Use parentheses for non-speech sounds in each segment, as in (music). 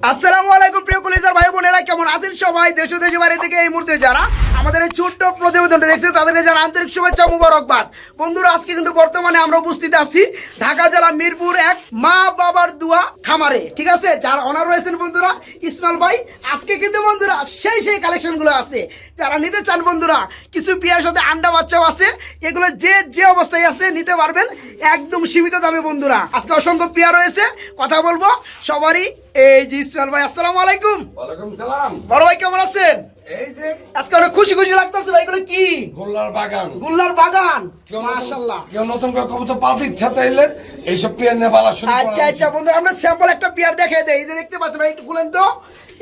আসসালামু আলাইকুম প্রিয় কলিজার ভাই বোনেরা, কেমন আছেন সবাই? দেশ ও দেশের বাইরে থেকে এই মুহূর্তে যারা আমাদের এই ছোট্ট প্রতিবেদনটা দেখছেন তাদেরকে জানা আন্তরিক শুভেচ্ছা মুবারকবাদ। বন্ধুরা আজকে কিন্তু বর্তমানে আমরা উপস্থিত আছি ঢাকা জেলা মিরপুর এক মা বাবার দুয়া খামারে ঠিক আছে? যার অনার রয়েছেন বন্ধুরা ইসমাইল ভাই। আজকে কিন্তু বন্ধুরা সেই সেই কালেকশনগুলো আছে। যারা নিতে চান বন্ধুরা কিছু বিয়ের সাথে আন্ডা বাচ্চাও আছে। এগুলো যে যে অবস্থায় আছে নিতে পারবেন একদম সীমিত দামে বন্ধুরা। আজকে অসংখ্য পেয়ার রয়েছে কথা বলব সবারই। এই যে ইসমাইল ভাই আসসালামু আলাইকুম। ওয়ালাইকুম সালাম। বড় ভাই কেমন আছেন? এই যে আজকে অনেক খুশি খুশি লাগতেছে ভাই এগুলো কি? গোল্লার বাগান। গুল্লার বাগান? মাশাআল্লাহ। কেউ নতুন করে কবুতর পালতে ইচ্ছা চাইলে এইসব পেয়ার নিয়ে বালা শুরু আচ্ছা আচ্ছা বন্ধুরা আমরা স্যাম্পল একটা পেয়ার দেখে দেই। এই যে দেখতে পাচ্ছেন ভাই একটু খুলেন তো।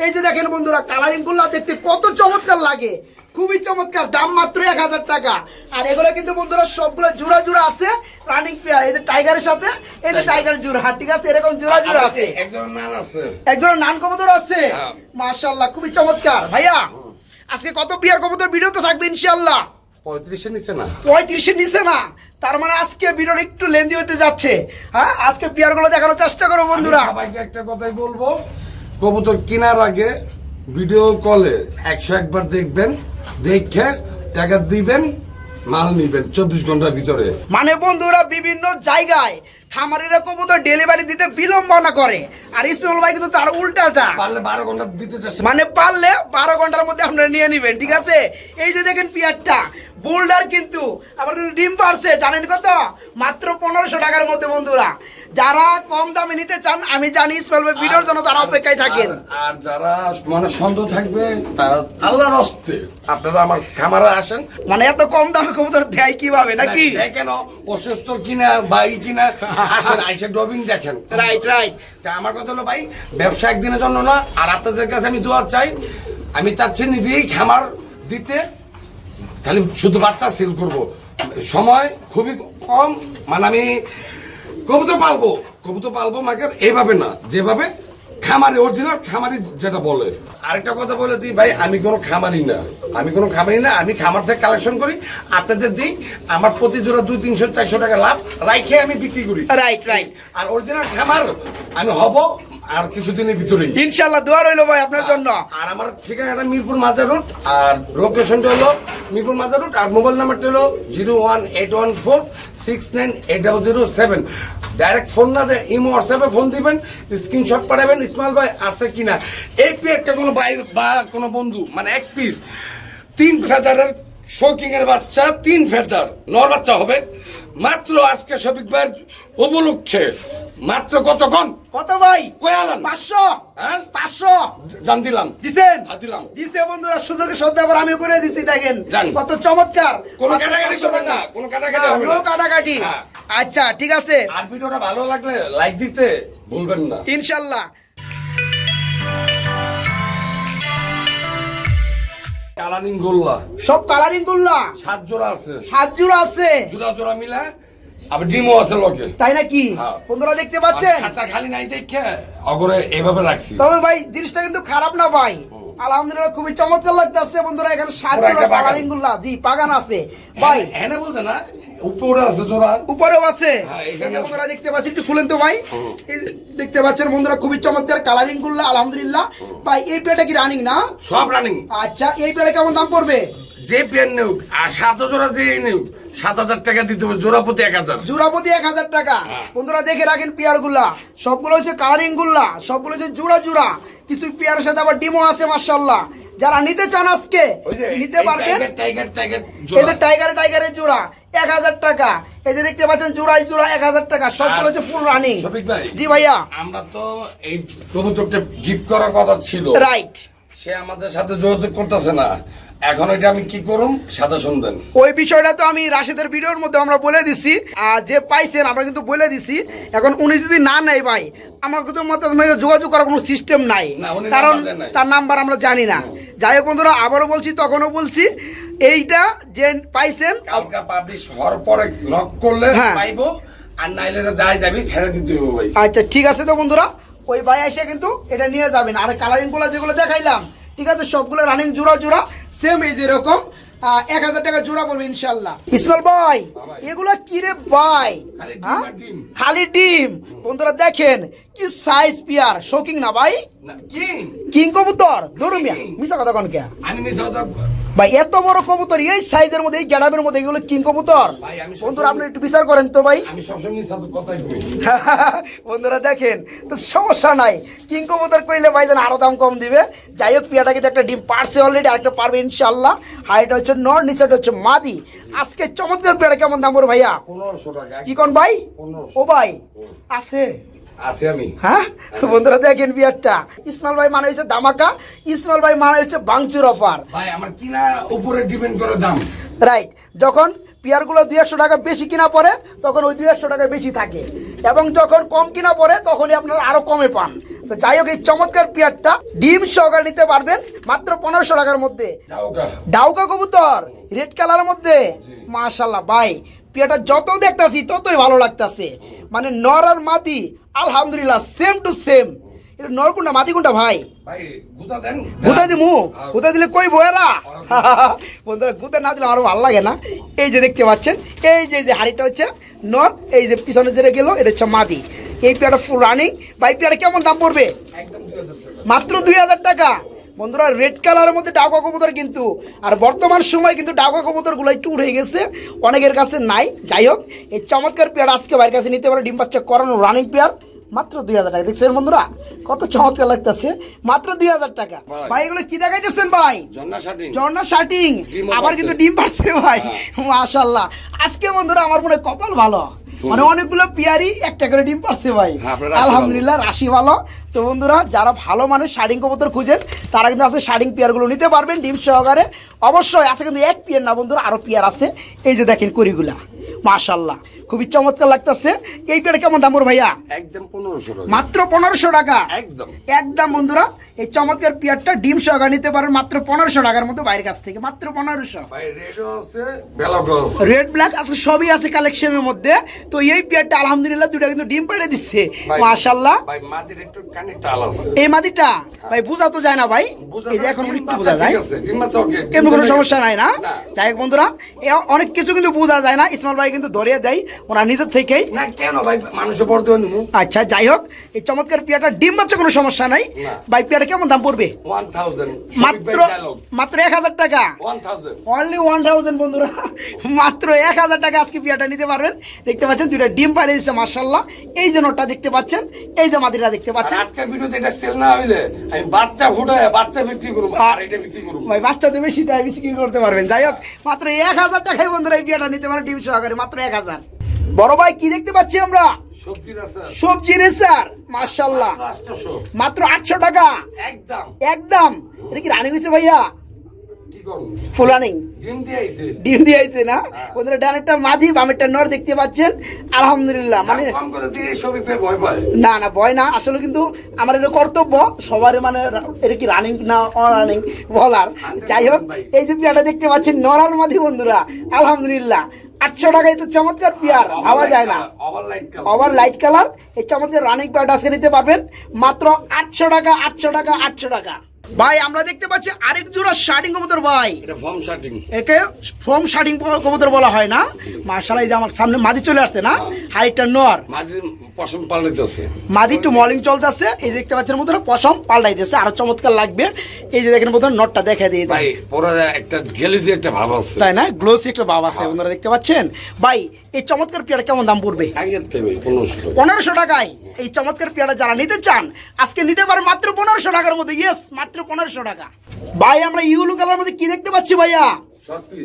এই যে দেখেন বন্ধুরা কালারিং দেখতে কত চমৎকার লাগে। খুবই চমৎকার দাম মাত্র এক হাজার টাকা। আর এগুলো কিন্তু বন্ধুরা সবগুলো জোড়া জোড়া আছে রানিং পেয়ার এই যে টাইগারের সাথে এই যে টাইগার জোড়া ঠিক আছে? এরকম জোড়া জোড়া আছে। একজন নান আছে। একজন নান কবুতর আছে। হ্যাঁ। মাশাআল্লাহ খুবই চমৎকার। ভাইয়া আজকে কত বিয়ার কবুতর ভিডিও তো থাকবে ইনশাল্লাহ পঁয়ত্রিশের নিচে না। পঁয়ত্রিশের নিচে না? তার মানে আজকে ভিডিওটা একটু লেন্দি হতে যাচ্ছে। হ্যাঁ আজকে বিয়ারগুলো দেখানোর চেষ্টা করো বন্ধুরা। সবাইকে একটা কথাই বলব কবুতর কেনার আগে ভিডিও কলে একশো একবার দেখবেন দেখে টাকা দিবেন মাল নিবেন চব্বিশ ঘণ্টার ভিতরে। মানে বন্ধুরা বিভিন্ন জায়গায় খামারিরা কবুতর ডেলিভারি দিতে বিলম্বনা করে। আর ইসমাইল ভাই কিন্তু তার উল্টাটা। পারলে বারো ঘণ্টা দিতে চেষ্টা মানে পারলে বারো ঘণ্টার মধ্যে আপনারা নিয়ে নেবেন ঠিক আছে? এই যে দেখেন পিয়ারটা বোল্ডার কিন্তু আবার ডিম পারছে জানেন কত? মাত্র পনেরোশো টাকার মধ্যে বন্ধুরা। যারা কম দামে নিতে চান আমি জানি ইসমাইল ভাই ভিডিওর জন্য তারা অপেক্ষায় থাকেন। আর- যারা মনে সন্দেহ থাকবে তারা আল্লাহর হস্তে আপনারা আমার খামারে আসেন। মানে এত কম দামে কবুতর দেয় কীভাবে নাকি? দেখেন অসুস্থ কিনা ভাই কিনা (laughs) আসেন আইসা ডবিং দেখেন। রাইট রাইট তা আমার কথা হলো ভাই ব্যবসা একদিনের জন্য না আর আপনাদের কাছে আমি দোয়া চাই। আমি চাচ্ছি নিজেই খামার দিতে খালি শুধু বাচ্চা সেল করব। সময় খুবই কম মানে আমি কবুতর পালবো কবুতর পালবো মাকে এইভাবে না যেভাবে খামারি অরিজিনাল খামারি যেটা বলে। আরেকটা কথা বলে দিই ভাই আমি কোনো খামারি না। আমি কোনো খামারি না আমি খামার থেকে কালেকশন করি আপনাদের দিই আমার প্রতি জোড়া দুই তিনশো চারশো টাকা লাভ রাইখে আমি বিক্রি করি। রাইট রাইট আর অরিজিনাল খামার আমি হব আর কিছুদিনের ভিতরেই। ইনশাল্লাহ দোয়া রইল ভাই আপনার জন্য। আর আমার ঠিকানাটা মিরপুর মাজার রোড আর লোকেশনটা হলো মিরপুর মাজার রোড আর মোবাইল নাম্বারটা হলো zero one eight one four six nine eight double zero seven direct phone না দেয় ইমো হোয়াটসঅ্যাপে ফোন দিবেন স্ক্রিনশট পাঠাবেন ইসমাইল ভাই আছে কিনা। এই পেয়ারটা কোনো ভাই বা কোনো বন্ধু মানে এক পিস তিন ফেদারের শৌকিং এর বাচ্চা তিন ফেদার নর বাচ্চা হবে। মাত্র আজকে শফিক ভাইয়ের উপলক্ষে মাত্র কতক্ষণ কত ভাই? কয়ালান পাঁচশো। হ্যাঁ? পাঁচশো। জান দিলাম। দিছেন? হাত দিলাম। দিছে বন্ধুরা সুযোগের সদ্ব্যবহার আমি করে দিছি দেখেন। কত চমৎকার। কোনো কাটাকাটি 500 করবেন না। কোনো কাটাকাটি না, হবে না। কাটাকাটি। হ্যাঁ। আচ্ছা ঠিক আছে। আর ভিডিওটা ভালো লাগলে লাইক দিতে ভুলবেন না। ইনশাল্লাহ। কালারিং গোল্লা। সব কালারিং গুল্লা? সাত জোড়া আছে। সাত জোড়া আছে? জোড়া জোড়া মিলা আবার ডিমও আছে লগে। তাই নাকি? হ্যাঁ। বন্ধুরা দেখতে পাচ্ছেন? খাতা খালি নাই দেখে অগরে এইভাবে রাখছি। তবে ভাই জিনিসটা কিন্তু খারাপ না ভাই। আলহামদুলিল্লাহ খুবই চমৎকার লাগতেছে বন্ধুরা এখানে সাত জোড়া কালারিং গুল্লা জি বাগান আছে। ভাই হ্যাঁ বলতে না উপরে আছে জোড়া। উপরেও আছে। হ্যাঁ, বন্ধুরা দেখতে পাচ্ছেন একটু খুলেন তো ভাই। দেখতে পাচ্ছেন বন্ধুরা খুবই চমৎকার কালারিংগুলা আলহামদুলিল্লাহ। ভাই এই পেটা কি রানিং না? সব রানিং আচ্ছা এই পেটা কেমন দাম পড়বে? যে পেন নেউক আর সাত জোড়া যে নেউক সাত হাজার টাকা দিতে হবে জোড়া প্রতি এক হাজার। জোড়াপতি এক হাজার টাকা। হ্যাঁ। বন্ধুরা দেখে রাখেন পেয়ারগুলা। সবগুলো হচ্ছে কালারিংগুলা সবগুলো হচ্ছে জোড়া জোড়া। কিছু পেয়ারের সাথে আবার ডিমও আছে মার্শাল্লাহ যারা নিতে চান আজকে নিতে পারবেন। টাইগার টাইগার টাইগার এই জোড়া যে টাইগার টাইগারের জোড়া এক হাজার টাকা। এই যে দেখতে পাচ্ছেন জোড়াই জোড়া এক হাজার টাকা। সবগুলো হচ্ছে ফুল রানিং জি ভাইয়া। আমরা তো এই কবুতরটা গিফট করার কথা ছিল। রাইট সে আমাদের সাথে যোগাযোগ করতেছে না। এখন এটা আমি কি করুম? সাদা শুনতেন ওই বিষয়টা তো আমি রাশেদের ভিডিওর মধ্যে আমরা বলে দিছি। আর যে পাইছেন আমরা কিন্তু বলে দিছি। এখন উনি যদি না নেয় ভাই আমার কিন্তু যোগাযোগ করার কোনো সিস্টেম নাই। কারণ। তার নাম্বার আমরা জানি না। যাই হোক বন্ধুরা আবারও বলছি তখনও বলছি এইটা যে পাইছেন পাবলিশ হওয়ার পরে লক করলে হ্যাঁ। পাইবো আর নাইলে দায় যাবি ছেড়ে দিতে হবে ভাই। আচ্ছা ঠিক আছে তো বন্ধুরা। ওই ভাই এসে কিন্তু এটা নিয়ে যাবেন। আর কালারিংগুলো যেগুলো দেখাইলাম ঠিক আছে? সবগুলো রানিং জোড়া জোড়া সেম এই যেরকম এক হাজার টাকা জোড়া পড়বে ইনশাল্লাহ ইসমাল ভাই। এগুলো কি রে ভাই? খালি ডিম হ্যাঁ? খালি ডিম। বন্ধুরা দেখেন কি সাইজ পিয়ার। শৌকিং না ভাই? কি। কিং কবুতর ধরুন মিয়া মিশা কথা কোন কে? আমি মিশা ভাই এত বড় কবুতর এই সাইজের মধ্যে এই গ্যাডাবের মধ্যে এগুলো কিং কবুতর? বন্ধুরা আপনি একটু বিচার করেন তো ভাই। (laughs) বন্ধুরা দেখেন তো সমস্যা নাই। কিং কবুতর কইলে ভাই যেন আরও দাম কম দিবে। যাই হোক পিয়াটা কিন্তু একটা ডিম পারছে অলরেডি আরেকটা পারবে ইনশাল্লাহ হাইট হচ্ছে নর নিচেটা হচ্ছে মাদি। আজকে চমৎকার পেয়ারা কেমন দাম পড়বে ভাইয়া? কি কোন ভাই? ও ভাই আছে। আছে আমি। হ্যাঁ? বন্ধুরা দেখেন বিয়ারটা। ইসমাল ভাই মানে হচ্ছে দামাকা ইসমাল ভাই মানে হচ্ছে বাংচুর অফার ভাই আমার কিনা উপরে ডিপেন্ড করে দাম। রাইট যখন পেয়ারগুলো দুই একশো টাকা বেশি কিনা পড়ে তখন ওই দুই একশো টাকা বেশি থাকে। এবং যখন কম কিনা পড়ে তখনই আপনারা আরও কমে পান। তো যাই হোক এই চমৎকার পেয়ারটা ডিম সহকারে নিতে পারবেন মাত্র পনেরোশো টাকার মধ্যে। ডাউকা। কবুতর রেড কালারের মধ্যে। মাশাল্লাহ ভাই পেয়ারটা যত দেখতাছি ততই ভালো লাগতাছে। মানে নর আর মাদি আলহামদুলিল্লাহ সেম টু সেম এটা নর কোনটা মাদি কোনটা ভাই? গুতা দিমু? গুতা দিলে কই বয়েরা (laughs) বন্ধুরা গুতা না দিলে আরও ভালো লাগে না। এই যে দেখতে পাচ্ছেন এই যে এই যে হাড়িটা হচ্ছে নর এই যে পিছনে যেটা গেল এটা হচ্ছে মাদি। এই পেয়ারটা ফুল রানিং ভাই পেয়ারটা কেমন দাম পড়বে? মাত্র দুই হাজার টাকা। বন্ধুরা রেড কালারের মধ্যে ডাকা কবুতর কিন্তু। আর বর্তমান সময় কিন্তু ডাকা কবুতরগুলো একটু উঠে গেছে। অনেকের কাছে নাই। যাই হোক এই চমৎকার পেয়ার আজকে বাইরের কাছে নিতে পারে। ডিম বাচ্চা করানো রানিং পেয়ার মাত্র দুই হাজার টাকা। দেখছেন বন্ধুরা কত চমৎকার লাগতেছে। মাত্র দুই হাজার টাকা। ভাই। এগুলো কি দেখাইতেছেন ভাই? ঝর্ণা শার্টিং আবার কিন্তু ডিম পাচ্ছে ভাই। হ্যাঁ। মাশাল্লাহ আজকে বন্ধুরা আমার মনে হয় কপাল ভালো। মানে অনেকগুলো পিয়ারি একটা করে ডিম পারছে ভাই। হ্যাঁ। আলহামদুলিল্লাহ রাশি ভালো। তো বন্ধুরা যারা ভালো মানুষ শাড়িং কবুতর খুঁজেন তারা কিন্তু আছে শাড়িং পিয়ারগুলো নিতে পারবেন ডিম সহকারে। অবশ্যই আছে কিন্তু এক পিয়ার না বন্ধুরা আরও পিয়ার আছে। এই যে দেখেন করিগুলা মাশাল্লাহ খুবই চমৎকার লাগতেছে। এই পিয়ার কেমন দাম ভাইয়া? একদম পনেরোশো মাত্র পনেরোশো টাকা? একদম। একদম বন্ধুরা এই চমৎকার পিয়ারটা ডিম সহকারে নিতে পারেন মাত্র পনেরোশো টাকার মতো বাইরের কাছ থেকে মাত্র পনেরোশো। রেড ব্ল্যাক আছে সবই আছে কালেকশনের মধ্যে। তো এই পেয়ারটা আলহামদুলিল্লাহ দুটা কিন্তু ডিম পেড়ে দিচ্ছে। মাশাল্লাহ এই মাদিটা ভাই বোঝা তো যায় না ভাই। এই যে এখন একটু বোঝা যায়। okay, কোনো সমস্যা নাই না। যাই হোক বন্ধুরা অনেক কিছু কিন্তু বোঝা যায় না। ইসমাল ভাই কিন্তু ধরিয়ে দেয় ওনার নিজের থেকেই। না কেন ভাই? পড়তে নিবো। আচ্ছা যাই হোক এই চমৎকার পেয়ারটা ডিম বাচ্চা কোনো সমস্যা নাই। ভাই পেয়ারটা কেমন দাম পড়বে? মাত্র মাত্র এক হাজার টাকা। অনলি ওয়ান থাউজেন্ড বন্ধুরা। মাত্র এক হাজার টাকা আজকে পিয়াটা নিতে পারবেন। দেখতে পাচ্ছেন দুইটা ডিম পাড়ে দিচ্ছে মার্শাল্লাহ এই যে নোটটা দেখতে পাচ্ছেন এই যে মাদিটা দেখতে পাচ্ছেন। আজকের ভিডিওতে এটা সেল না হইলে আমি বাচ্চা ফুটায় বাচ্চা বিক্রি করব আর এটা বিক্রি করব। ভাই বাচ্চাদের বেশি টাকা বিক্রি করতে পারবেন। যাই হোক মাত্র এক হাজার টাকায় বন্ধুরা এই পিয়াটা নিতে পারেন ডিম সহকারে। মাত্র এক হাজার। বড় ভাই কি দেখতে পাচ্ছি আমরা? সবজি রে স্যার। মার্শাল্লাহ মাত্র আটশো টাকা? একদম। একদম? এটা কি রানিং হয়েছে ভাইয়া? কি করুন ফুল রানিং ডিম দিয়ে আইছে। ডিম দিয়ে আইছে না? বন্ধুরা ডানেরটা মাদি বামেরটা নর দেখতে পাচ্ছেন? আলহামদুলিল্লাহ মানে দাম কম করে দিয়ে সবই পেয়ে ভয় পায়। না না ভয় না। আসলে কিন্তু আমার এটা কর্তব্য। সবার মানে এটা কি রানিং না অরানিং বলার? যাই হোক এই যে পিয়াটা দেখতে পাচ্ছেন বন্ধুরা। আলহামদুলিল্লাহ। আটশো টাকায় তো চমৎকার পিয়ার ভাবা যায় না। ওভার লাইট কালার এই চমৎকার রানিং পিয়ারটা আজকে নিতে পারবেন। মাত্র আটশো টাকা আটশো টাকা আটশো টাকা। ভাই আমরা দেখতে পাচ্ছি আরেক জোড়া শার্টিং কবুতর ভাই। এটা ফর্ম শার্টিং একে ফোম শার্টিং কবুতর বলা হয় না? মার্শাল এই যে আমার সামনে মাদি চলে আসছে না? হাইটটা নর মাঝে পশম পাল্টাইতেছে। মাদি একটু মলিং চলতেছে। এই দেখতে পাচ্ছেন মতো পশম পাল্টাইতেছে। আরও চমৎকার লাগবে। এই যে দেখেন মতো নটটা দেখা দিয়ে ভাই পরে একটা গেলে দিয়ে একটা ভাব আছে। তাই না? গ্লোসি একটা ভাব আছে বন্ধুরা দেখতে পাচ্ছেন? ভাই এই চমৎকার পেয়ারা কেমন দাম পড়বে? আগের থেকে পনেরোশো টাকা। পনেরোশো টাকায়। এই চমৎকার পেয়ারা যারা নিতে চান আজকে নিতে পারে মাত্র পনেরোশো টাকার মধ্যে। ইয়েস মাত্র পনেরোশো টাকা। ভাই আমরা ইউলু কালার মধ্যে কি দেখতে পাচ্ছি ভাইয়া?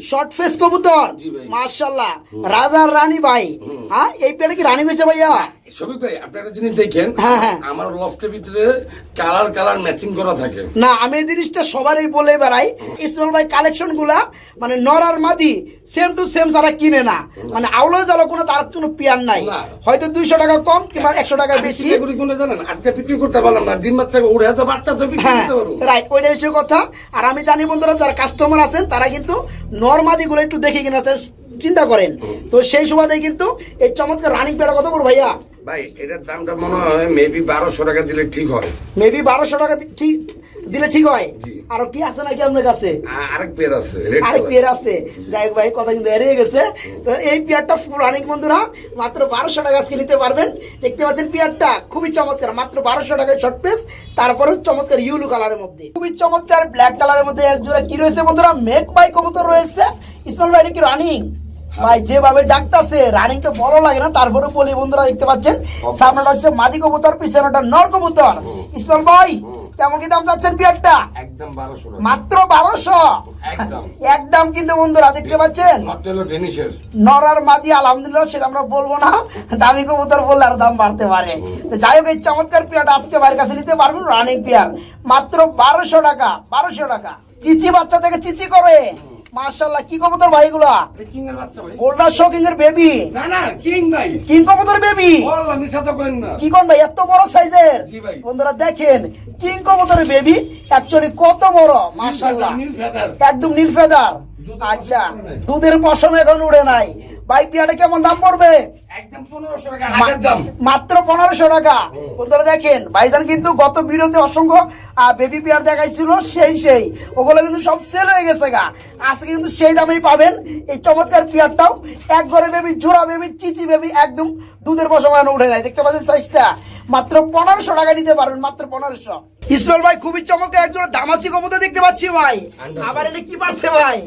শর্ট ফেস কবুতর। মার্শাল্লাহ রাজার রানী ভাই। হ্যাঁ এই পেটে কি রানী হয়েছে ভাইয়া? ভাই আপনি একটা জিনিস দেখেন হ্যাঁ, হ্যাঁ। আমার লফটের ভিতরে কালার কালার ম্যাচিং করা থাকে। না আমি এই জিনিসটা সবারই বলে বেড়াই। ভাই কালেকশনগুলা মানে নর আর মাদি সেম টু সেম যারা কিনে না মানে আউলো জ্বালো কোনো তার কোনো পিয়ার নাই। হয়তো দুইশো টাকা কম কিংবা একশো টাকা বেশি। করি কোনটা জানেন? আজকে বিক্রি করতে পারলাম না ডিম বাচ্চা উড়ে তো বাচ্চা তো বিক্রি হ্যাঁ করতে পারব। রাইট ওইটা কথা। আর আমি জানি বন্ধুরা যারা কাস্টমার আছেন তারা কিন্তু নর্মাদি গুলো একটু দেখে কিনা চিন্তা করেন। তো সেই সুবাদে কিন্তু এই চমৎকার রানিং পেয়ারা কত করব ভাইয়া? ভাই এটার দামটা মনে হয় মেবি বারোশো টাকা দিলে ঠিক হয়। মেবি বারোশো টাকা ঠিক দিলে ঠিক হয়। আরও কি আছে নাকি আপনার কাছে? আরেক পেয়ার আছে আরেক পেয়ার আছে। যাই হোক ভাই কথা কিন্তু এড়িয়ে গেছে। তো এই পেয়ারটা ফুল রানিং বন্ধুরা মাত্র বারোশো টাকা আজকে নিতে পারবেন। দেখতে পাচ্ছেন পেয়ারটা খুবই চমৎকার। মাত্র বারোশো টাকায় শর্ট পেস তারপরে চমৎকার ইউলু কালারের মধ্যে। খুবই চমৎকার ব্ল্যাক কালারের মধ্যে এক জোড়া কি রয়েছে বন্ধুরা? মেক বাই কবুতর রয়েছে। ইসমাল ভাই কি রানিং ভাই যেভাবে রানিং তো লাগে না তারপরে বলি বন্ধুরা দেখতে পাচ্ছেন? সামনেটা হচ্ছে মাদি কবুতর পিছনেটা নর কবুতর। ইসমাল ভাই কেমন কি দাম চাচ্ছেন একদম বারোশো মাত্র বারোশো? একদম। কিন্তু বন্ধুরা দেখতে পাচ্ছেন? নরার মাদি আলহামদুলিল্লাহ সেটা আমরা বলব না। দামি কবুতর বললে আর দাম বাড়তে পারে। যাই হোক এই চমৎকার পেয়ারটা আজকে বাইরের কাছে নিতে পারবেন রানিং পেয়ার। মাত্র বারোশো টাকা বারোশো টাকা। চিচি বাচ্চা থেকে চিচি করে। কি কবুতর ভাই এগুলা? কিং এর বাচ্চা ভাই। গোল্ডা শো কিং এর বেবি না না কিং ভাই। কিং কবুতর বেবি তো কইন না। কি কোন ভাই? এত বড় সাইজের? জি ভাই। বন্ধুরা দেখেন কিং কবুতরের বেবি অ্যাকচুয়ালি কত বড় মার্শাল্লাহ নীল ফেদার। একদম নীল ফেদার। আচ্ছা। দুধের পশম এখন উড়ে নাই। ভাই পিয়াটা কেমন দাম পড়বে? একদম পনেরোশো টাকা মাত্র পনেরোশো টাকা। বন্ধুরা দেখেন ভাইজান কিন্তু গত ভিডিওতে অসংখ্য বেবি পেয়ার দেখাইছিল সেই সেই। ওগুলো কিন্তু সব সেল হয়ে গেছে গা। আজকে কিন্তু সেই দামেই পাবেন। এই চমৎকার পেয়ারটাও এক ঘরে বেবি জোড়া বেবি চিচি বেবি একদম দুধের এখন উঠে নাই। দেখতে পাচ্ছেন সাইজটা মাত্র পনেরোশো টাকা নিতে পারবেন মাত্র পনেরোশো। ইসমাইল ভাই খুবই চমৎকার একজন দামাসি কবুতর দেখতে পাচ্ছি ভাই। আবার এনে কি পারছে ভাই?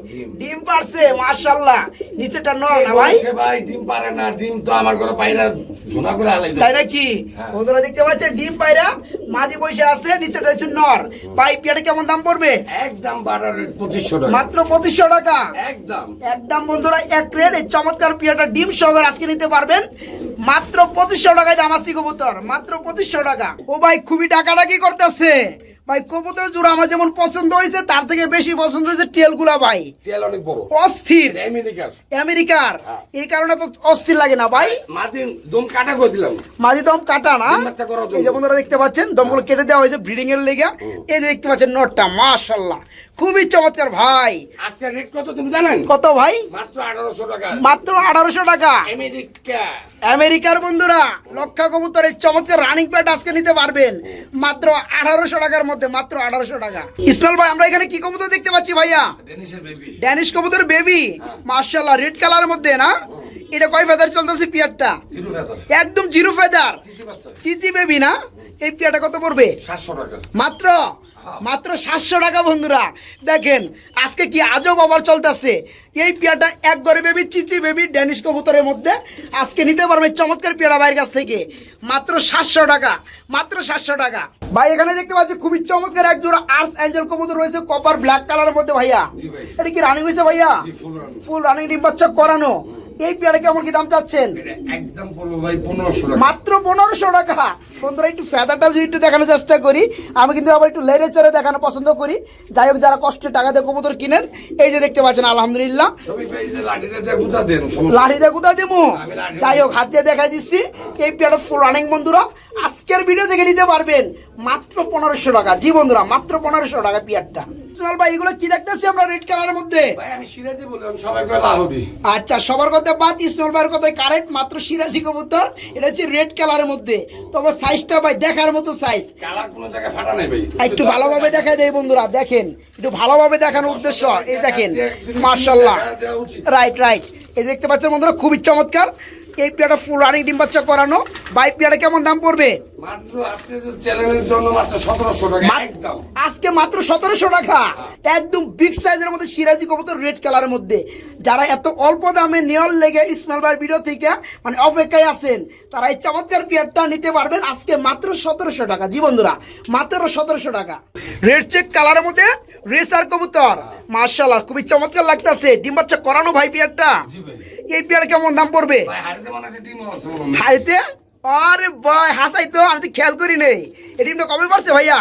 ডিম। পারছে মাশাল্লাহ নিচেটা নয় না ভাই? ভাই ডিম পারে না ডিম তো আমার ঘরে পায়রা ঝোনা করে আলাই তাই নাকি? হ্যাঁ। বন্ধুরা দেখতে পাচ্ছেন ডিম পায়রা মাদি বসে আছে নিচেটা হচ্ছে নর। ভাই পিয়াটা কেমন দাম পড়বে? একদম বারো রেট পঁচিশশো টাকা। মাত্র পঁচিশশো টাকা? একদম। একদম বন্ধুরা এক রেট। এই চমৎকার পিয়াটা ডিম সহকার আজকে নিতে পারবেন। মাত্র পঁচিশশো টাকায় জামাসি কবুতর মাত্র পঁচিশশো টাকা। ও ভাই খুবই টাকাটা কি করতেছে। ভাই কবুতর জোড়া আমার যেমন পছন্দ হয়েছে তার থেকে বেশি পছন্দ হয়েছে টেলগুলা ভাই। তেল অনেক বড়। অস্থির। আমেরিকার। আমেরিকার। হ্যাঁ। এই কারণে তো অস্থির লাগে না ভাই। মাদিন দম কাটা করে দিলাম। মাঝে দম কাটা না। এই যে বন্ধুরা দেখতে পাচ্ছেন দমগুলো কেটে দেওয়া হয়েছে ব্রিডিং এর লেগে। এই যে দেখতে পাচ্ছেন নটটা মাশাল্লাহ খুবই চমৎকার ভাই। আজকে রেট কত তুমি জানেন? কত ভাই? মাত্র আঠারোশো টাকা। মাত্র আঠারোশো টাকা। আমেরিকা। আমেরিকার বন্ধুরা লক্ষা কবুতর এই চমৎকার রানিং প্যাড আজকে নিতে পারবেন। মাত্র আঠারোশো টাকার মধ্যে মাত্র আঠারোশো টাকা। ইসমাইল ভাই আমরা এখানে কি কবুতর দেখতে পাচ্ছি ভাইয়া? ড্যানিশ কবুতর বেবি মার্শাল্লাহ রেড কালারের মধ্যে না? এটা কয় ফেদার চলতেছে পিয়ারটা? একদম জিরো ফেদার চিচি বেবি না? এই পিয়াটা কত পড়বে? সাতশো টাকা। মাত্র? মাত্র সাতশো টাকা বন্ধুরা। দেখেন আজকে কি আজব আবার চলতেছে। এই পেয়াটা এক গড়ে বেবি চিচি বেবি ড্যানিশ কবুতরের মধ্যে। আজকে নিতে পারবে চমৎকার পেয়ারা ভাইয়ের কাছ থেকে। মাত্র সাতশো টাকা মাত্র সাতশো টাকা। ভাই এখানে দেখতে পাচ্ছি খুবই চমৎকার এক জোড়া আর্টস অ্যাঞ্জেল কবুতর রয়েছে কপার ব্ল্যাক কালারের মধ্যে ভাইয়া। এটা কি রানিং হয়েছে ভাইয়া। ফুল রানিং ডিম বাচ্চা করানো। এই পেয়ারা কেমন কি দাম চাচ্ছেন? একদম পড়বে ভাই পনেরোশো মাত্র পনেরোশো টাকা। বন্ধুরা একটু ফেদারটা যদি একটু দেখানোর চেষ্টা করি আমি কিন্তু আবার একটু লেড়ে চেড়ে দেখানো পছন্দ করি। যাই হোক যারা কষ্টে টাকা দিয়ে কবুতর কিনেন এই যে দেখতে পাচ্ছেন আলহামদুলিল্লাহ। লাঠিটা কোথায় দেবো। যাই হোক হাত দিয়ে দেখাই দিচ্ছি। এই পেয়ারা ফুল রানিং বন্ধুরা আজকের ভিডিও দেখে নিতে পারবেন। মাত্র পনেরোশো টাকা। জি বন্ধুরা মাত্র পনেরোশো টাকা পিয়ারটা। ভাই এগুলো কি দেখতেছি আমরা রেড কালারের মধ্যে? আচ্ছা সবার কথা বাদ ভাইয়ের কারেক্ট মাত্র সিরাজি কবুতর। এটা হচ্ছে রেড কালারের মধ্যে। তবে সাইজটা ভাই দেখার মতো সাইজ একটু ভালোভাবে দেখাই দেয় বন্ধুরা দেখেন। একটু ভালোভাবে দেখানোর উদ্দেশ্য এই দেখেন মার্শাল্লাহ রাইট রাইট এই দেখতে পাচ্ছেন বন্ধুরা খুবই চমৎকার। এই পেয়ারটা ফুল রানিং ডিম বাচ্চা করানো। বাই পেয়ারটা কেমন দাম পড়বে? মাত্র আপনি যে চ্যানেলের জন্য মাত্র সতেরোশো টাকা আজকে মাত্র সতেরোশো টাকা। একদম বিগ সাইজের মধ্যে সিরাজি কবুতর রেড কালারের মধ্যে। যারা এত অল্প দামে নেওয়ার লেগে ইসমাইল ভাইয়ের ভিডিও থেকে মানে অপেক্ষায় আছেন তারা এই চমৎকার পেয়ারটা নিতে পারবেন আজকে মাত্র সতেরোশো টাকা। জি বন্ধুরা মাত্র সতেরোশো টাকা। রেড চেক কালারের মধ্যে রেসার কবুতর। মার্শাল্লাহ খুবই চমৎকার লাগতেছে। ডিম বাচ্চা করানো ভাই পেয়ারটা এই পেয়ার কেমন দাম পড়বে। হাইতে আরে ভাই হাসাই তো আমি তো খেয়াল করি নেই। এই ডিমটা কবে পারছে ভাইয়া?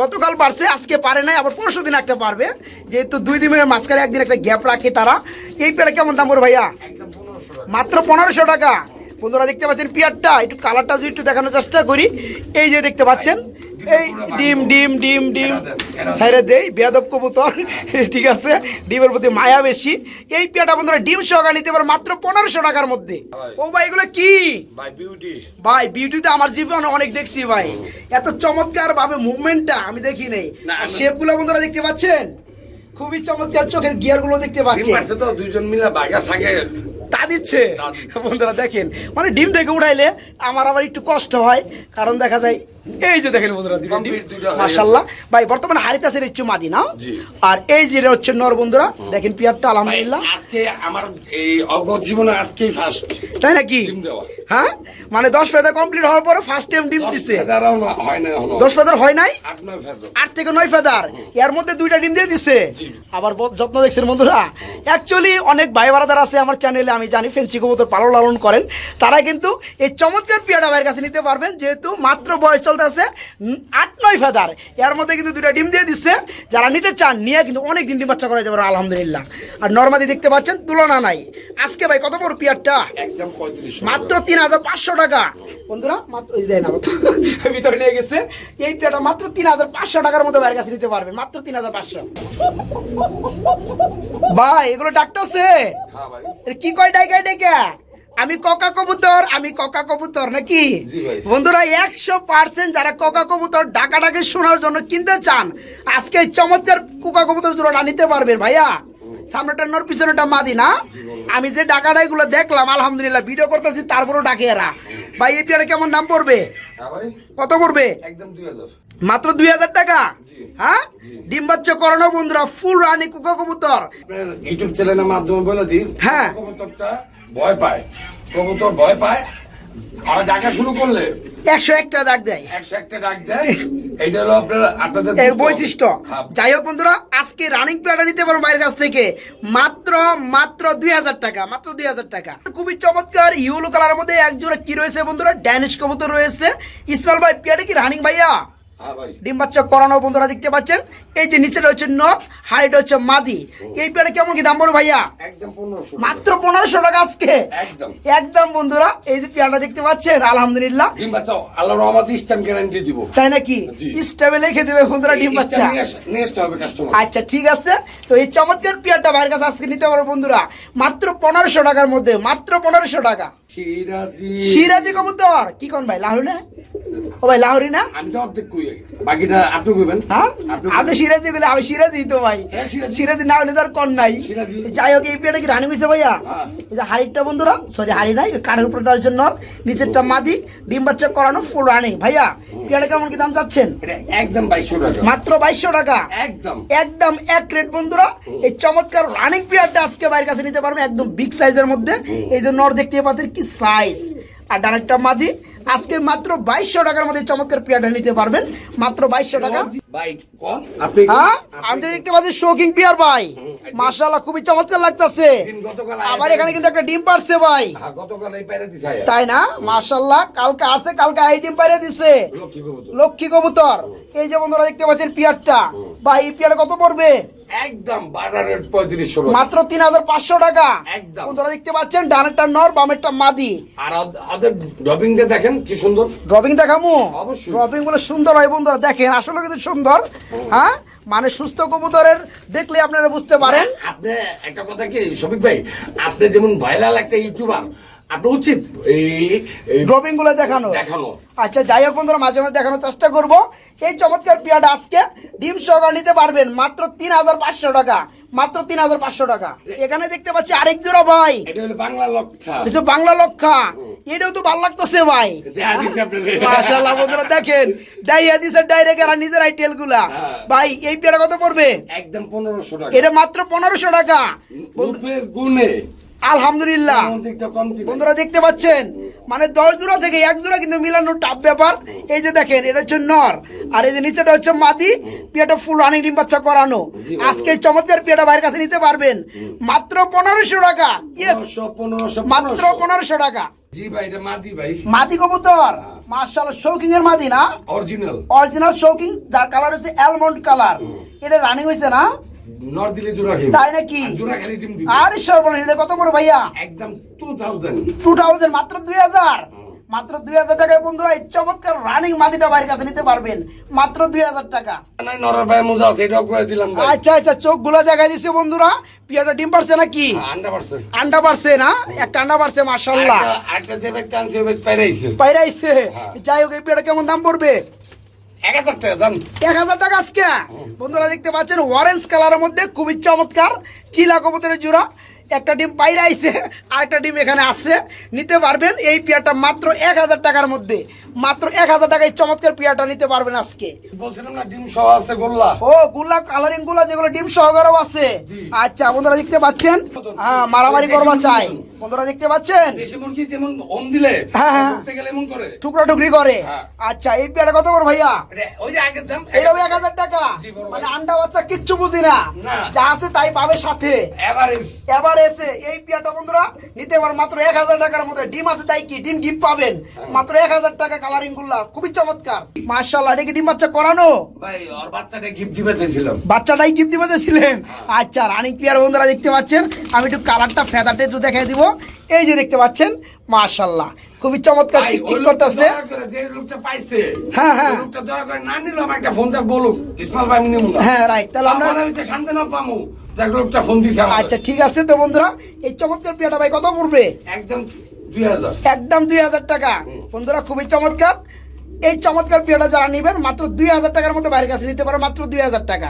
গতকাল। পারছে আজকে পারে নাই আবার পরশু দিন একটা পারবে। যেহেতু দুই দিনের মাঝখানে একদিন একটা গ্যাপ রাখে তারা। এই পেয়ারা কেমন দাম করে ভাইয়া? মাত্র পনেরোশো টাকা। বন্ধুরা দেখতে পাচ্ছেন পিয়ারটা একটু কালারটা যদি একটু দেখানোর চেষ্টা করি। এই যে দেখতে পাচ্ছেন এই ডিম ডিম ডিম ডিম। সাইরে দেই বেয়াদব কবুতর। ঠিক আছে? ডিমের প্রতি মায়া বেশি। এই পেয়াটা বন্ধুরা ডিম সহকারে নিতে পারে মাত্র পনেরোশো টাকার মধ্যে। ও ভাই এগুলো কি? বাই বিউটি ভাই বিউটিতে আমার জীবনে অনেক দেখছি ভাই। এত চমৎকার ভাবে মুভমেন্টটা আমি দেখি নেই। শেপগুলো বন্ধুরা দেখতে পাচ্ছেন? খুবই চমৎকার চোখের গিয়ারগুলো দেখতে ডিম পাচ্ছেন তো দুইজন মিলে বাগা সাগে তা দিচ্ছে। বন্ধুরা দেখেন মানে ডিম থেকে উঠাইলে আমার আবার একটু কষ্ট হয় কারণ দেখা যায় এই যে দেখেন বন্ধুরা মাশাআল্লাহ। ভাই বর্তমানে হারিতাসের হচ্ছে মাদি না? আর এই যে হচ্ছে নর বন্ধুরা দেখেন পিয়ারটা আলহামদুলিল্লাহ। আজকে আমার এই অগর জীবনে আজকেই ফার্স্ট তাই নাকি? হ্যাঁ? মানে দশ ফেদা কমপ্লিট হওয়ার পরে ফার্স্ট টাইম ডিম দিছে। দশ ফেদার হয় নাই? আট থেকে নয় ফেদার এর মধ্যে দুইটা ডিম দিয়ে দিছে। আবার যত্ন দেখছেন বন্ধুরা? অ্যাকচুয়ালি অনেক ভাই বারাদার আছে আমার চ্যানেলে আমি জানি ফেন্সি কবুতর পালন লালন করেন। তারা কিন্তু এই চমৎকার পিয়াটা ভাইয়ের কাছে নিতে পারবেন যেহেতু মাত্র বয়স চলতেছে আছে আট নয় ফেদার। এর মধ্যে কিন্তু দুইটা ডিম দিয়ে দিচ্ছে। যারা নিতে চান নিয়ে কিন্তু অনেক দিন ডিম বাচ্চা করা যাবে আলহামদুলিল্লাহ। আর নর্মাদি দেখতে পাচ্ছেন তুলনা নাই। আজকে ভাই কত বড় পিয়ারটা? মাত্র তিন হাজার পাঁচশো টাকা। বন্ধুরা মাত্র ওই দেয় না ভিতরে নিয়ে গেছে। এই প্লেটটা মাত্র তিন হাজার পাঁচশো টাকার মধ্যে বাইরের কাছে নিতে পারবেন মাত্র তিন হাজার পাঁচশো। ভাই এগুলো ডাকতেছে? হ্যাঁ কি কয় ডাইকা ডেকে আমি ককা কবুতর আমি ককা কবুতর নাকি? বন্ধুরা একশো পার্সেন্ট যারা ককা কবুতর ডাকা ডাকে শোনার জন্য কিনতে চান আজকে চমৎকার কোকা কবুতর জোড়াটা নিতে পারবেন ভাইয়া। সামনেটা নর পিছনেটা মাদি না? আমি যে ডাকাডাই গুলো দেখলাম আলহামদুলিল্লাহ ভিডিও করতেছি তারপরও ডাকে এরা। ভাই এই পেয়ারে কেমন দাম পড়বে? হ্যাঁ কত পড়বে? একদম দুই হাজার। মাত্র দুই হাজার টাকা? হ্যাঁ? ডিম বাচ্চা করানো বন্ধুরা ফুল রানি কুকা কবুতর। ইউটিউব চ্যানেলের মাধ্যমে বলে দিন হ্যাঁ। কবুতরটা ভয় পায়। কবুতর ভয় পায়। আর ডাকা শুরু করলে একশো একটা ডাক দেয়। একশো একটা ডাক দেয়। এইটা হলো আপনার আপনাদের এই বৈশিষ্ট্য। হ্যাঁ। যাই হোক বন্ধুরা আজকে রানিং প্লেয়ারটা নিতে পারো বাইরের কাছ থেকে। মাত্র মাত্র দুই হাজার টাকা মাত্র দুই হাজার টাকা। খুবই চমৎকার ইউলো কালারের মধ্যে একজোড়া কি রয়েছে বন্ধুরা? ড্যানিশ কবুতর রয়েছে। ইসমাইল ভাই পেয়ারে কি রানিং ভাইয়া? ভাই ডিম বাচ্চা করানো বন্ধুরা দেখতে পাচ্ছেন। এই যে নিচেটা হচ্ছে নখ হাইট হচ্ছে মাদি। এই পেয়ারে কেমন কি দাম ভাইয়া? একদম মাত্র পনেরোশো টাকা আজকে। একদম। বন্ধুরা এই যে পেয়ারটা দেখতে পাচ্ছেন আলহামদুলিল্লাহ। ডিম বাচ্চা আল্লাহ রহমত ইস্টার্ন গ্যারান্টি দিব। তাই নাকি। লিখে দেবে বন্ধুরা ডিম বাচ্চা। আচ্ছা ঠিক আছে। তো এই চমৎকার পেয়ারটা ভাইয়ের কাছে আজকে নিতে পারো বন্ধুরা। মাত্র পনেরোশো টাকার মধ্যে মাত্র পনেরোশো টাকা। সিরাজি সিরাজি কবুতর। কি কোন ভাই লাহরি না? ও ভাই লাহরি না? আমি তো অর্ধেক কই বাকিটা আপনি কইবেন। হ্যাঁ? আপনি সিরাজি বলে আমি সিরাজি তো ভাই। হ্যাঁ, সিরাজি। সিরাজি না হলে তো আর কন নাই। যাই হোক এই পেয়ারটা কি রানি মিশে ভাইয়া? হ্যাঁ। এই যে হাড়িটা বন্ধুরা সরি হাড়ি নাই কাঠের উপরটা হচ্ছে নর নিচেরটা মাদি ডিম বাচ্চা করানো ফুল রানি ভাইয়া পেয়ারটা কেমন কি দাম চাচ্ছেন? একদম বাইশশো টাকা। মাত্র বাইশশো টাকা? একদম। একদম এক রেট বন্ধুরা এই চমৎকার রানিং পেয়ারটা আজকে বাইরের কাছে নিতে পারবেন একদম বিগ সাইজের মধ্যে। এই যে নর দেখতে পাচ্ছেন কি সাইজ আর ডানেরটা মাদি? আজকে মাত্র বাইশশো টাকার মধ্যে চমৎকার পেয়ারটা নিতে পারবেন। মাত্র বাইশশো টাকা। ভাই কোন আপনি হ্যাঁ? আমি দেখতে পাচ্ছি শৌকিং পিয়ার ভাই। খুবই চমৎকার লাগতাছে। আবার এখানে কিন্তু একটা ডিম পারছে ভাই। হ্যাঁ। তাই না? কালকে আসছে কালকে এই ডিম পাইরে দিছে। লক্ষ্মী কবুতর। এই যে বন্ধুরা দেখতে পাচ্ছেন পিয়ারটা। ভাই এই পিয়ারটা কত পড়বে? একদম। মাত্র তিন হাজার পাঁচশো টাকা। একদম। বন্ধুরা দেখতে পাচ্ছেন ডানেরটা নর বামেরটা মাদি। আর ড্রপিংটা দেখেন কি সুন্দর। ড্রপিং দেখামু? অবশ্যই। ড্রপিংগুলো সুন্দর হয় বন্ধুরা দেখেন আসলে কিন্তু সুন্দর হ্যাঁ? মানে সুস্থ কবুতরের দেখলে আপনারা বুঝতে পারেন। আপনি একটা কথা কি শফিক ভাই আপনি যেমন ভাইরাল একটা ইউটিউবার আপনি উচিত? এই ড্রপিংগুলো দেখানো দেখানো। আচ্ছা যাই হোক বন্ধুরা মাঝে মাঝে দেখানোর চেষ্টা করব। এই চমৎকার পিয়াটা আজকে ডিম সহকার নিতে পারবেন মাত্র তিন হাজার পাঁচশো টাকা। মাত্র তিন হাজার পাঁচশো টাকা। এখানে দেখতে পাচ্ছি আরেক জোড়া ভাই। এটা হলো বাংলা লক্ষা। বাংলা লক্ষা। এটাও তো ভালো লাগতেছে ভাই। মাশাআল্লাহ বন্ধুরা দেখেন। ডাইয়া দিছে ডাইরেক্ট আর নিজের আইটেলগুলা। হ্যাঁ। ভাই এই পেয়ারা কত পড়বে? একদম পনেরোশো টাকা। এটা মাত্র পনেরোশো টাকা। গুণে। আলহামদুলিল্লাহ। বন্ধুরা দেখতে পাচ্ছেন? মানে দশ জোড়া থেকে এক জোড়া কিন্তু মিলানোর টাপ ব্যাপার। এই যে দেখেন এটা হচ্ছে নর। আর এই যে নিচেটা হচ্ছে মাদি। পিয়াটা ফুল রানিং ডিম বাচ্চা করানো। আজকে চমৎকার পিয়াটা বাইরের কাছে নিতে পারবেন। মাত্র পনেরোশো টাকা। মাত্র পনেরোশো। পনেরোশো টাকা। জি ভাই এটা মাদি ভাই। মাদি কবুতর। মার্শাল শৌকিং এর মাদি না? অরিজিনাল অরিজিনাল শৌকিং যার কালার হচ্ছে অ্যালমন্ড কালার এটা রানিং হয়েছে না? নর দিলে জোড়া খেয়ে তাই নাকি? জোড়া খালি ডিম দিবে। আর সর্বনাশ এটা কত বড় ভাইয়া? একদম টু থাউজেন্ড টু থাউজেন্ড মাত্র দুই হাজার? মাত্র দুই হাজার টাকায় বন্ধুরা এই চমৎকার রানিং মাদিটা বাইরের কাছে নিতে পারবেন। মাত্র দুই হাজার টাকা। নাই নরের ভাই মোজা আছে এটাও করে দিলাম আচ্ছা আচ্ছা চোখগুলো দেখাই দিছে বন্ধুরা। পিয়াটা ডিম পারছে নাকি? আন্ডা পারছে। আন্ডা পারছে না? একটা আন্ডা পারছে আরেকটা- আরেকটা যে ব্যক্তি আনছে পাইরাইছে। পাইরাইছে। হ্যাঁ। যাই হোক এই পিয়াটা কেমন দাম পড়বে? এক হাজার টাকা বন্ধুরা দেখতে পাচ্ছেন অরেঞ্জ মধ্যে খুবই চমৎকার চিলা কবুতরের জোড়া। একটা ডিম আর একটা ডিম এখানে আসছে নিতে পারবেন, এই পেয়ারটা মাত্র এক হাজার টাকার মধ্যে। মাত্র এক হাজার টাকায় চমৎকার পেয়ারটা নিতে পারবেন আজকে। বলছিলাম না ডিম সহ আছে গোল্লা। ও গুলা কালারিংগুলা যেগুলো ডিম সহকারেও আছে। আচ্ছা বন্ধুরা দেখতে পাচ্ছেন? হ্যাঁ মারামারি করবা চাই। বন্ধুরা দেখতে পাচ্ছেন? দেশি মুরগি যেমন ওম দিলে হ্যাঁ, হ্যাঁ। গেলে এমন করে। টুকরা টুকরি করে। হ্যাঁ। আচ্ছা এই কত বড় ভাইয়া? ওই যে আগের দাম এটাও এক হাজার টাকা। মানে আন্ডা বাচ্চা কিচ্ছু বুঝি না। যা আছে তাই পাবে সাথে। এভারেজ এই পিয়াটা বন্ধুরা নিতে পার মাত্র এক হাজার টাকার মধ্যে ডিম আছে তাই কি? ডিম গিফট পাবেন। মাত্র এক হাজার টাকা কালারিংগুলা খুবই চমৎকার। মার্শাল্লাহ এটা কি ডিম বাচ্চা করানো? ভাই ওর বাচ্চাটা গিফট দিতে চাইছিলাম বাচ্চাটাই গিফট দিতে ছিলেন আচ্ছা রানিং পিয়ার বন্ধুরা দেখতে পাচ্ছেন আমি একটু কালারটা ফেদারটা একটু দেখাই দিব। এই যে দেখতে পাচ্ছেন মার্শাল্লাহ খুবই চমৎকার চিকচিক করতেছে। যে লোকটা পাইছে হ্যাঁ, হ্যাঁ। লোকটা দয়া করে না নিল আমার একটা ফোন দেখ বলুক। ইসমাইল ভাই আমি হ্যাঁ রাইট তাহলে আমরা আমরা আমি তো শান্তি না পামু। দেখ লোকটা ফোন দিছে আচ্ছা ঠিক আছে তো বন্ধুরা এই চমৎকার পিয়াটা ভাই কত পড়বে? একদম একদম দুই হাজার টাকা। বন্ধুরা খুবই চমৎকার। এই চমৎকার পিয়াটা যারা নিবেন মাত্র দুই হাজার টাকার মতো বাইরের কাছে নিতে পারে মাত্র দুই হাজার টাকা।